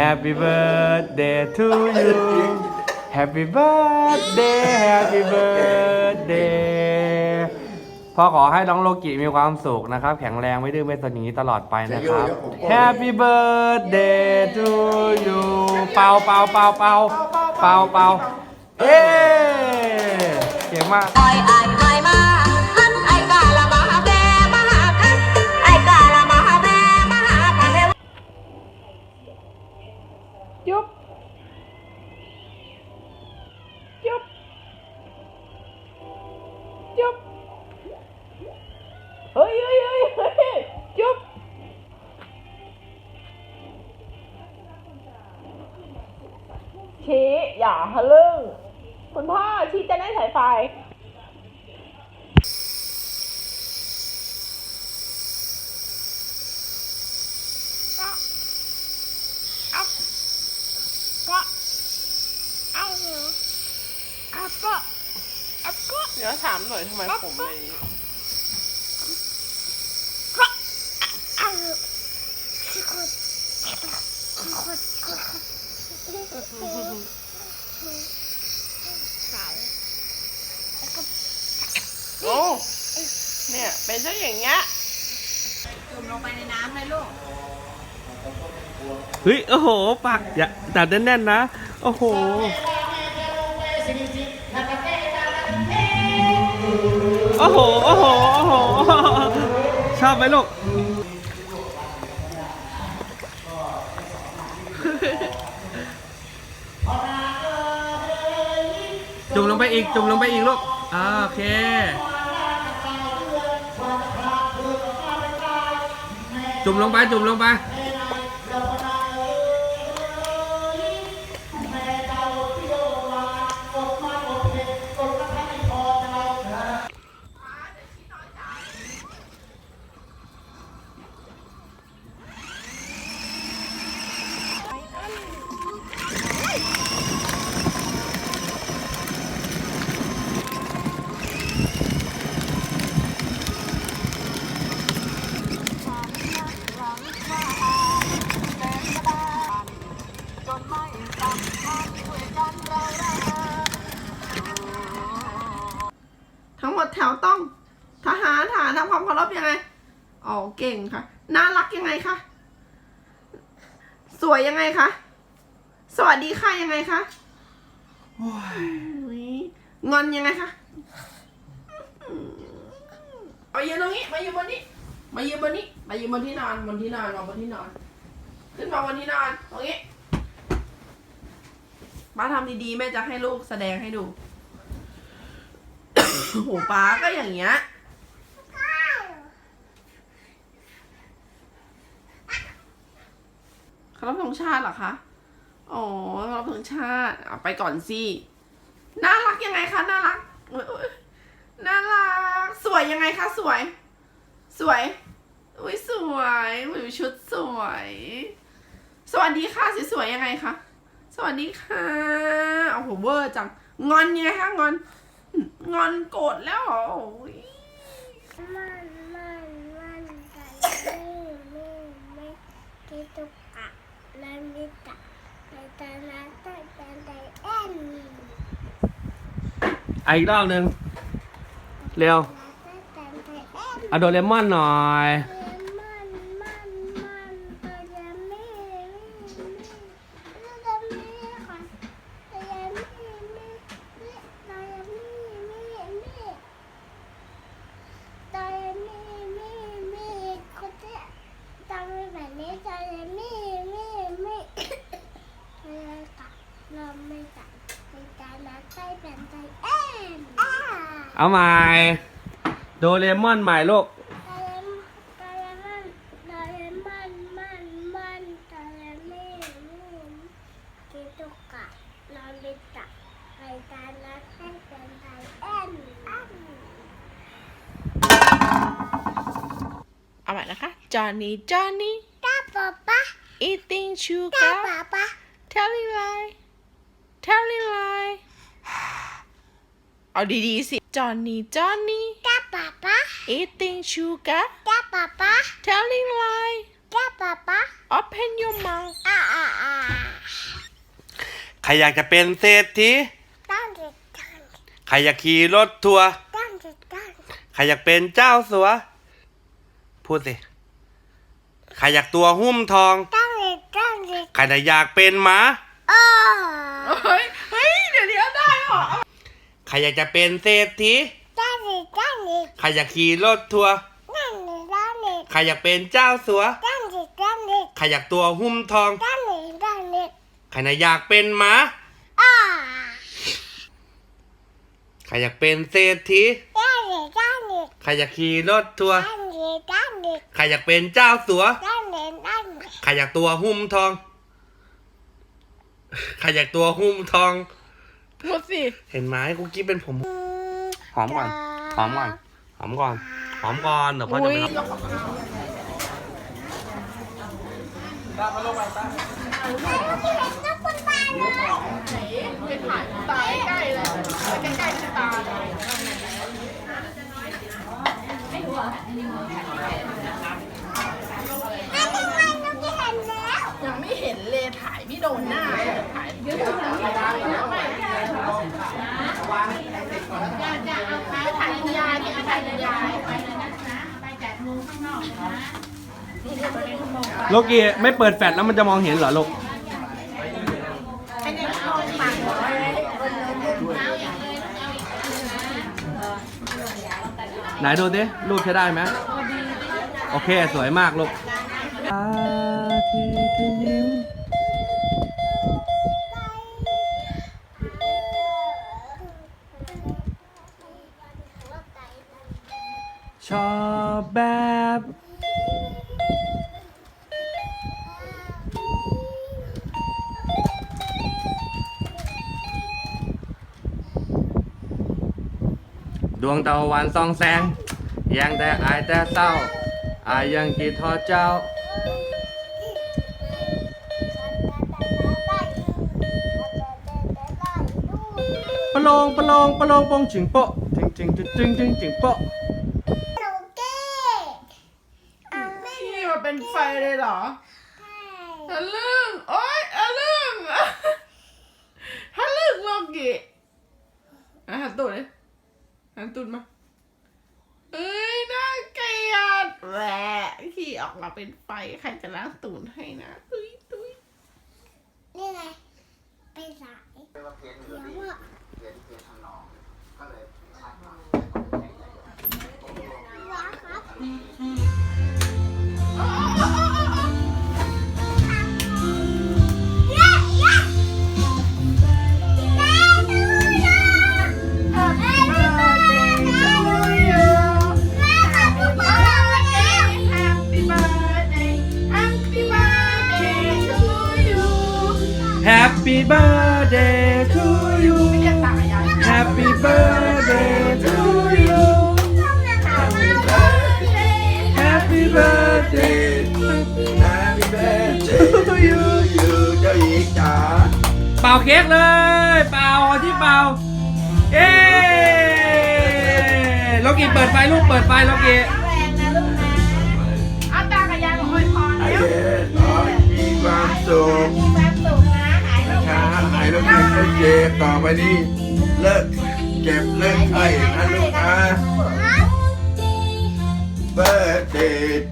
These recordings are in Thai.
Happy birthday to you Happy birthday Happy birthday พ่อขอให้น้องโลกิมีความสุขนะครับ แข็งแรงไม่ดื้อไม่สนอย่างนี้ตลอดไปนะครับ Happy birthday to you เป่าเป่าเป่าเป่าเป่าเป่าเอ๊เก่งมาก ชี้อย่าทะลึ่ง คุณพ่อชี้จะได้สายไฟเดี๋ยวถามหน่อยทำไมผมเลย โอ้ เนี่ยเป็นซะอย่างเงี้ยจุ่มลงไปในน้ำเลยลูกเฮ้ยโอ้โหปากอย่าจัดแน่นๆนะ โอ้โหโอ้โหโอ้โหโอ้โหชอบไหมลูกจุ่มลงไปอีกจุ่มลงไปอีกลูกโอเค จุ่มลงไปจุ่มลงไป ทำความเคารพยังไง อ๋อ เก่งค่ะ น่ารักยังไงคะ สวยยังไงคะ สวัสดีค่ะยังไงคะอุ๊ยงอนยังไงคะ เอายืนตรงนี้ มาอยืนบนนี้ มาอยืนบนนี้ มาอยืนบนที่นอน บนที่นอนมาบนที่นอน ขึ้นมาบนที่นอน ตรงนี้ป้าทำดีๆ แม่จะให้ลูกแสดงให้ดูโอ้โหป้าก็อย่างเงี้ย เคา รพธงชาติเหรอคะ อ๋อเคารพธงชาติเอาไปก่อนสิ น่ารักยังไงคะน่ารักน่ารัก สวยยังไงคะสวย สวย อุ้ยสวยอุ้ยชุดสวย สวัสดีค่ะสวยๆยังไงคะ สวัสดีค่ะ โอ้โหเวอร์จัง งอนยังไงคะงอน งอนโกรธแล้วเหรอโอ้ยมันมันมันกันไม่ไม่ไม่กิดตะ ไปตาลาตะจันไดเอ็นอะอีกรอบหนึ่งเร็วลาตะจันไดเอ็นอะโดเรมอนหน่อย มันมันมันตัวจะไม่ไม่ตัวจะไม่ค่ะตัวจะไม่ไม่ไม่ตัวจะไม่ไม่ไม่ตัวจะไม่ไม่ไม่คนจะทำแบบนี้ตัวจะไม่ไม่ไม่ตัวจะกัดเราไม่กัดไปตาลาใต้เป็นใจเอ็นอ่า เอาใหม่โดเรมอนใหม่ลูกโดเรมโดเรมอนโดเรมอนมันมันโดเรมีมีตุกะนอนบิตะไปตานักให้เป็นไทยแอนแอนเอาใหม่นะคะ Johnny Johnny ตาป๊าป๊า eating ตา sugar ป๊าป๊า telling lie telling lie เอาดีๆสิ Johnny Johnny ตาป๊าป๊า eating sugar ตาป๊าป๊า telling lie ตาป๊าป๊า open your mouth อ่าอ่าอ่าใครอยากจะเป็นเศรษฐีตั้งจิตตั้งใครอยากขี่รถทัวร์ตั้งจิตตั้งใครอยากเป็นเจ้าสัว พูดสิ ใครอยากตัวหุ้มทองตั้งจิตตั้งจิตใครอยากเป็นหมาอ้อเฮ้ย เฮ้ย เดี๋ยวนี้ได้เหรอ ใครอยากจะเป็นเศรษฐีตั้งจิตตั้งจิตใครอยากขี่รถทัวร์ตั้งจิตตั้งจิตใครอยากเป็นเจ้าสัวตั้งจิตตั้งจิตใครอยากตัวหุ้มทองตั้งจิตตั้งจิตใครอยากเป็นหมาอ้อใครอยากเป็นเศรษฐีตั้งจิตตั้งจิตใครอยากขี่รถทัวร์ตั้งจิตตั้งจิตใครอยากเป็นเจ้าสัวตั้งจิตตั้งจิตใครอยากตัวหุ้มทอง ใครอยากตัวหุ้มทอง พูดสิเห็นไหมกุ๊กกิ๊บเป็นผม หอมก่อน หอมก่อน หอมก่อน หอมก่อนเดี๋ยวพ่อจะไปรับไปถ่ายตาใกล้ๆเลยใกล้ๆที่ตาเลยอันนี้มันก็เห็นแล้ว ยังไม่เห็นเลยถ่าย ไม่โดนหน้าเลยถ่ายยืดถ่ายได้แล้วไม่ถ่ายคุณยายที่ถ่ายคุณยายโลกี้ไม่เปิดแฟลชแล้วมันจะมองเห็นเหรอลูกไหนดูดิรูปใช้ได้ไหมโอเค สวยมากลูก อาทิตย์ยิ้ม วงตะวันส่องแสง ยังแต่อายแต่เศร้าอายยังคิดทอดเจ้า ปะโลงปะโลงปะโลงปงจิงโปะจิงจิงจิงจิงจิงจิงโปะ หนูเก้เอา พี่มาเป็นไฟเลยเหรออะลึ่งโอ๊ยอะลึ่งฮะลึ่งโลกิอะหันตูดเลยหันตูดมา เอ้ยน่าเกลียดแหวะขี่ ออกมาเป็นไฟใครจะล้างตูดให้นะตุ้ยตุ้ยนี่ไงไปสายเดี๋ยวอะว้า Happy birthday to you ไม่เรียกตายาย Happy birthday to you Happy birthday Happy birthday to you เจ้าหญิงจ๋าเป่าเค้กเลย เป่าที่เป่า เอ้โลกิเปิดไฟลูกเปิดไฟโลกิเอาตากับยายมาอวยพรไอ้เร็วเด็กขอให้มีความสุขช้าหาย แล้วเก็บไม่เจ็บต่อไปนี้เลิกเจ็บเลิกไข้นะลูกนะเบิร์ดเดย์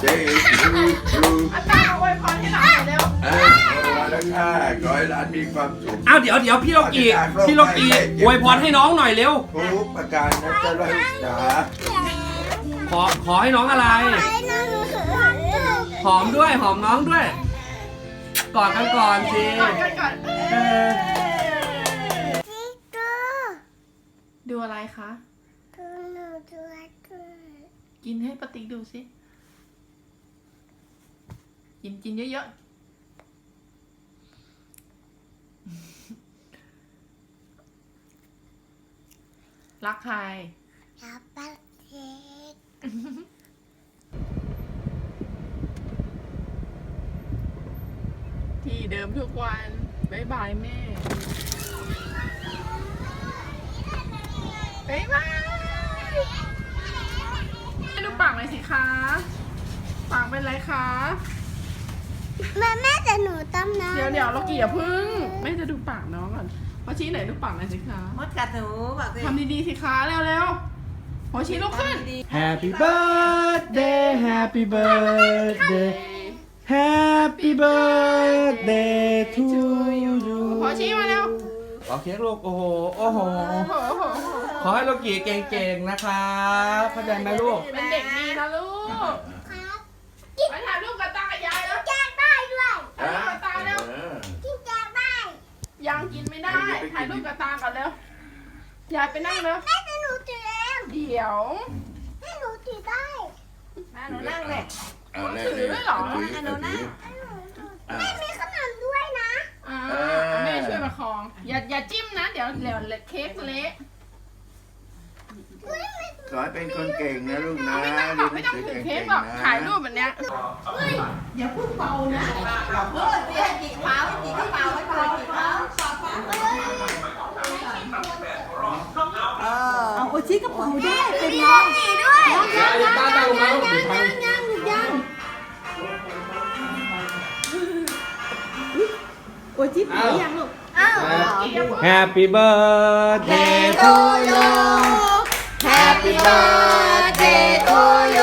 เดย์ทูทูเอาตามาอวยพรให้หลานเร็วเอ้ยขอแล้วค่ะขอให้หลานมีความสุขเอาวเดี๋ยวเดี๋ยวพี่โลกิพี่โลกิอวยพรให้น้องหน่อยเร็ว ทุกประการนะเจ้าลูกจ๋าขอขอให้น้องอะไร หอมด้วยหอมน้องด้วย กอดกันก่อนสิกอดอจิกโกดูอะไรคะ ดูหนูด้วยด้วกินให้ปาติ๊กดูสิ กินกินเยอะๆ รักใคร รักปาติ๊ก เดิมทุกวันบายบายแม่บายบายให้ดูปากหน่อยสิคะปากเป็นไรคะแม่แม่แต่หนูต้มน้ำเดี๋ยวเดี๋ยวเรากี่อย่าพึ่งแม่จะดูปากน้องก่อนพอชี้ไหนดูปากหน่อยสิคะมดกัดหนูบอกสิทำดีๆสิคะเร็วๆพอชี้ลุกขึ้น Happy birthday Happy birthday Happy birthday to you พอชี้มาเร็วขอเค้กลูกโอ้โห โอ้โห โอ้โหขอให้ลูกกี่เก่งๆนะครับเข้าใจไหมลูก เป็นเด็กดีนะลูกครับไปถ่ายรูปกับตากับยายแล้วแจกได้ด้วยถ่ายรูปกับตาเร็วกินแจกได้ยังกินไม่ได้ ถ่ายรูปกับตาก่อนเร็วยายไปนั่งเร็วแม่แต่หนูถือเองเดี๋ยวแม่หนูถือได้แม่หนูนั่งเลยเอาเลยเลยถือเอาถือแม่มีขนมด้วยนะ อ่าแม่ช่วยประคอง อย่าอย่าจิ้มนะ เดี๋ยวเดี๋ยวเค้กเละขอให้เป็นคนเก่งนะลูกนะไม่ต้องบอกไม่ต้องถือเค้กหรอกถ่ายรูปแบบเนี้ยเฮ้ยอย่าพูดเบานะเฮ้ยเสียจีบเท้าจีบเท้าไว้ก่อนจีบเท้าเอาโอชิกระเป๋าได้เป็นน้องดีด้วยตาตาลงมาลูกยังยังยัง โอชิเป๋ายังลูก อ้าว Happy birthday to you Happy birthday to you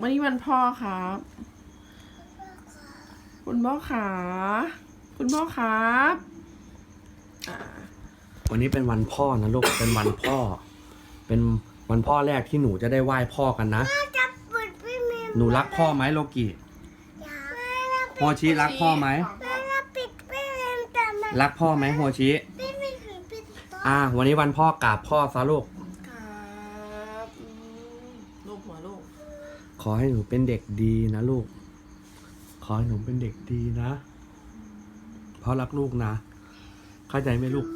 วันนี้วันพ่อครับ คุณพ่อขาคุณพ่อครับอ่าวันนี้เป็นวันพ่อนะลูก เป็นวันพ่อ เป็นวันพ่อแรกที่หนูจะได้ไหว้พ่อกันนะ จะปุดพี่มีหนูรักพ่อไหมโลกิโฮชิรักพ่อไหมแม่เราปิดพี่มีแต่มันรักพ่อไหมโฮชิ พี่มีถือปิดโต๊ะอ่า วันนี้วันพ่อกราบพ่อซะลูก ครับอืมลูกหัวลูก ขอให้หนูเป็นเด็กดีนะลูก ขอให้หนูเป็นเด็กดีนะ เพ่อรักลูกนะ เข้าใจไหมลูก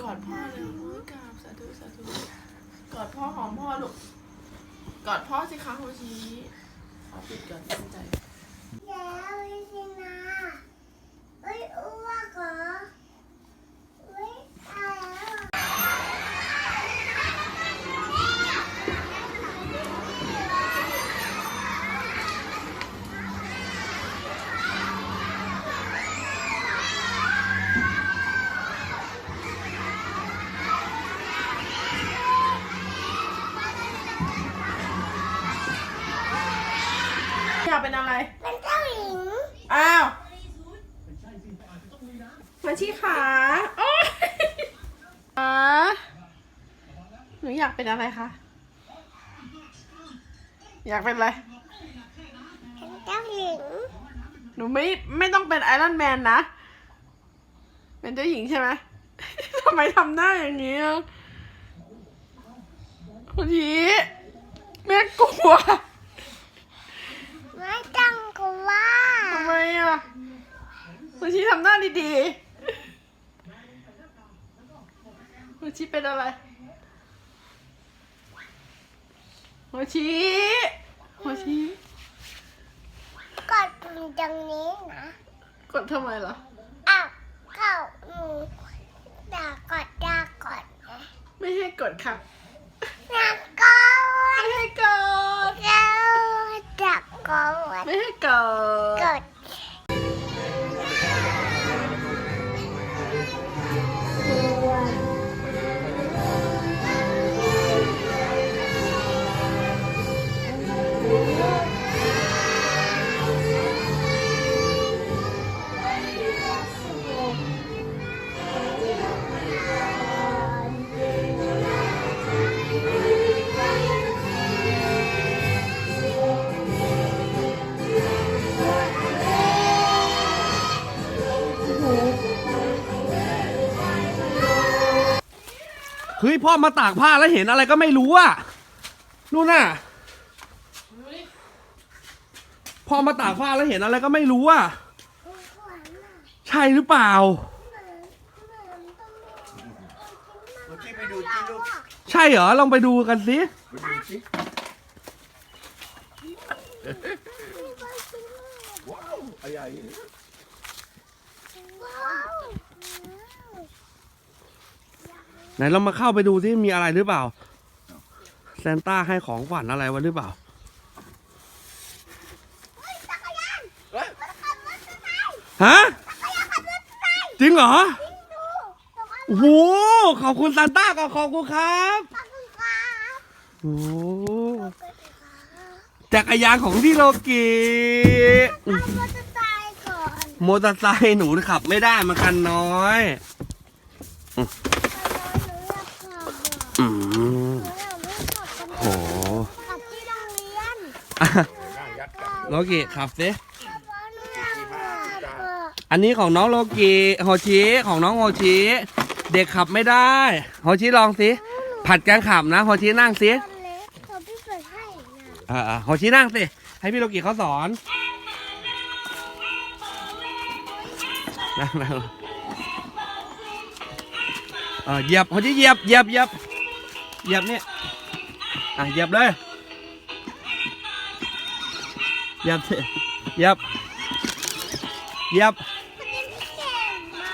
กอดพ่อเลยโอ้ยกราบสาธุสาธุกอดพ่อหอมพ่อลูก กอดพ่อสิคะโฮชิขอปิดก่อนตั้งใจ แล้วพี่สินะเอ้ย อยากเป็นอะไร เป็นเจ้าหญิง อ้าวมาชี้ขาโอ๊ยขาหนูอยากเป็นอะไรคะ อยากเป็นอะไร เป็นเจ้าหญิง หนูไม่ไม่ต้องเป็นไอรอนแมนนะ เป็นเจ้าหญิงใช่ไหม ทำไมทำหน้าอย่างนี้อะคนนี้แม่กลัวไม่ต้อง กลัวทำไมอะคนชี้ทำหน้าดีๆคนชี้เป็นอะไรคนชี้คนชี้กดปุ่มตรงนี้นะกดทำไมล่ะอ้าวเข้าหนูด่ากดด่ากดนะไม่ให้กดค่ะด่ากดไม่ให้กดแล้วด่า กดไม่ให้กด กด พ่อมาตากผ้าแล้วเห็นอะไรก็ไม่รู้อะนู่นน่ะพ่อมาตากผ้าแล้วเห็นอะไรก็ไม่รู้อะใช่หรือเปล่า เมื่อกี้ไปดูที่ลูกใช่เหรอลองไปดูกันสิไปดูสิว้าวอะไร ไหนเรามาเข้าไปดูสิมีอะไรหรือเปล่าซานต้าให้ของขวัญอะไรไว้หรือเปล่าฮะจริงเหรอโอ้โหขอบคุณซานต้าก็ขอบคุณครับโอ้โหจักรยานของพี่โลกิมอเตอร์ไซค์หนูขับไม่ได้มันคันน้อย อืมโห ขับที่โรงเรียน อะ นั่งยัดกัน โลกิขับสิเพราะหนูอยากขับอันนี้ของน้องโลกิโฮชิของน้องโฮชิเด็กขับไม่ได้โฮชิลองสิผัดกันขับนะโฮชินั่งสิคนเล็กเขาพี่เปิดให้นะอ่าๆโฮชินั่งสิให้พี่โลกิเขาสอนนั่งนั่งเออเหยียบโฮชิเหยียบเหยียบเหยียบเหยียบเนี่ยอะเหยียบเลย ยียบสิเยียบเยียบ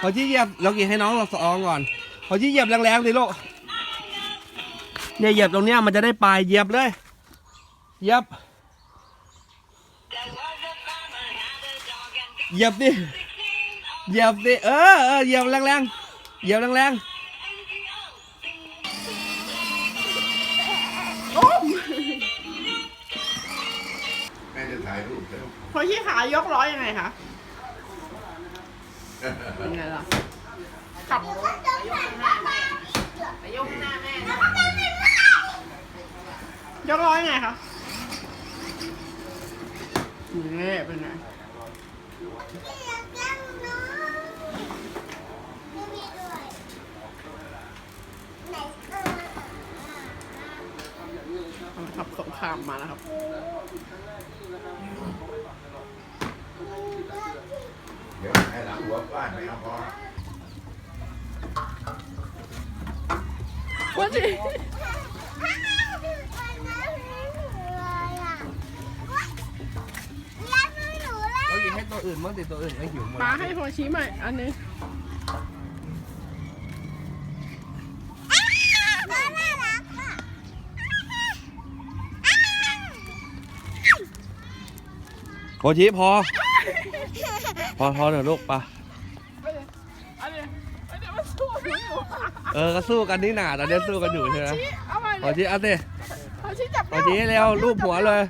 พอที่เหยียบเรากี่ให้น้องเราสองก่อนพอที่เหยียบแรงๆสิลูกเนี่ยเหยียบตรงเนี้ยมันจะได้ปลายเหยียบเลยเหยียบเหยียบดิเหยียบดิเออเออเหยียบแรงๆเหยียบแรงแม่จะถ่ายรูปแล้วพอชี้ขายกล้อยังไงคะเป็นไงล่ะขับไปยกหน้าแม่ยกล้อยังไงคะนี่เป็นไง ขับสงครามมาแล้วครับเดี๋ยวให้หลังหัวบ้านไม่เอาพอว่าจีๆเรากี่ให้ตัวอื่นบ้างติตัวอื่นไม่หิวมาให้พอชี้ใหม่อันนึ โคชิพอ พอพอเถอะลูกไปะอันนี้อันนี้มันสู้หนูอยู่เออก็สู้กันนี่หนาตอนนี้สู้กันอยู่ใช่ไหมชี้เอาไปโคเลยชิเอาสิพอชี้จับโคชิเร็วรูปหัวเลย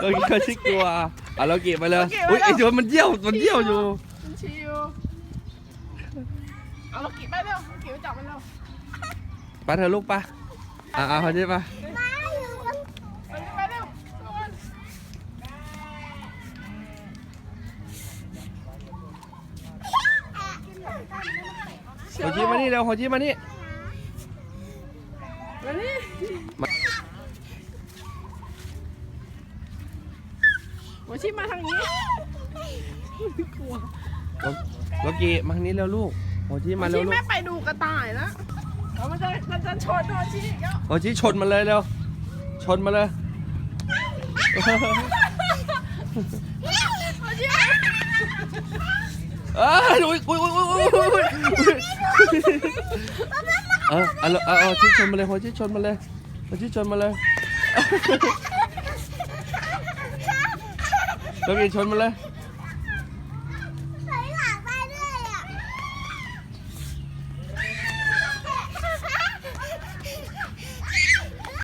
โลกิโคชิกลัวอะโลกิไปเลยอุ้ยไอ้ตัวมันเยี่ยวมันเยี่ยวอยู่มันชี้อยู่เอาลูกกี่ไปเร็วลูกกี่ไปจับมันเร็วไปเถอะลูกไปะอะอะโคชิไปะ ไปไปเร็วเอามัน โคชิมานี่เร็วโคชิมานี่มานี่มาหัวชี้มาทางนี้กลัวโลกิมาทางนี้เร็วลูกโคชิมาเร็วชี้ลูกแม่ไปดูกระต่ายแล้วแล้วมันจะมันจะชนหัวชี้อีกแล้วโคชิชนมาเลยเร็วชนมาเลย หัวชี้ เอ้ยอุ้ยอุ้ยอุ้ยอุ้ยอุ้ยอุ้ยเออเอาเอาเอาชิชนมาเลยโคชิชนมาเลยโคชิชนมาเลยโลกิชนมาเลย